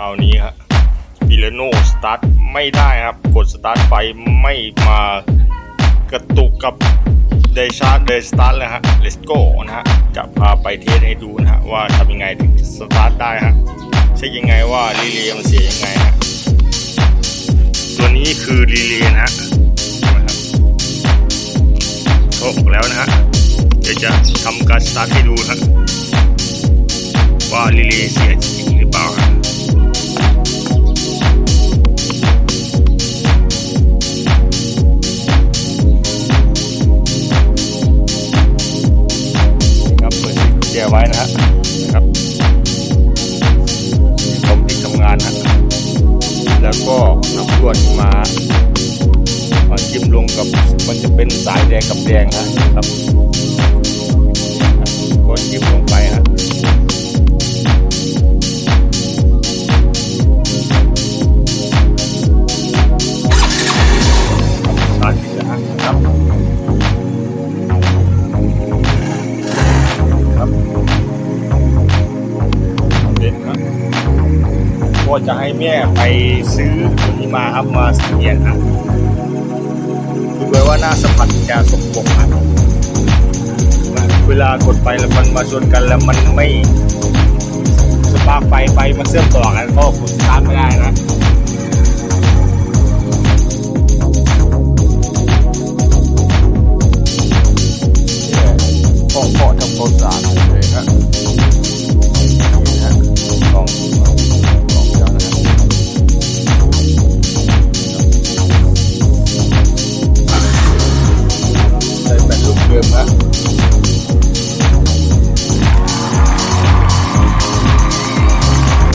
ราวนี้ฮะบิเลโนสตาร์ทไม่ได้ครับ กดสตาร์ทไฟไม่มากระตุกกับเดชาร์ดเดสตาร์ทเลยฮะ let's go นะฮะ จะพาไปเทสให้ดูนะฮะ ว่าทำยังไงถึงสตาร์ทได้ฮะเช็คยังไงว่ารีเลย์มันเสียยังไงฮะ ตัวนี้คือรีเลย์นะฮะโชคแล้วนะฮะ เดี๋ยวจะทำการสตาร์ทให้ดูฮะว่ารีเลย์เสียจริงหรือเปล่า ไว้นะฮะนะครับผมที่ทำงานฮะแล้วก็นำลวดมามาจิ้มลงกับมันจะเป็นสายแดงกับแดงฮะครับก็จิ้มลงไป ก็จะให้แม่ไปซื้อนี้มาครับมาเสียครับดูไว้ว่าหน้าสัมผัสจะสมบูรกครับเวลากดไปแล้วมันมาชนกันแล้วมันไม่สปาร์ไฟไฟมันเชื่อมต่อกันก็กดสตามไม่ได้นะ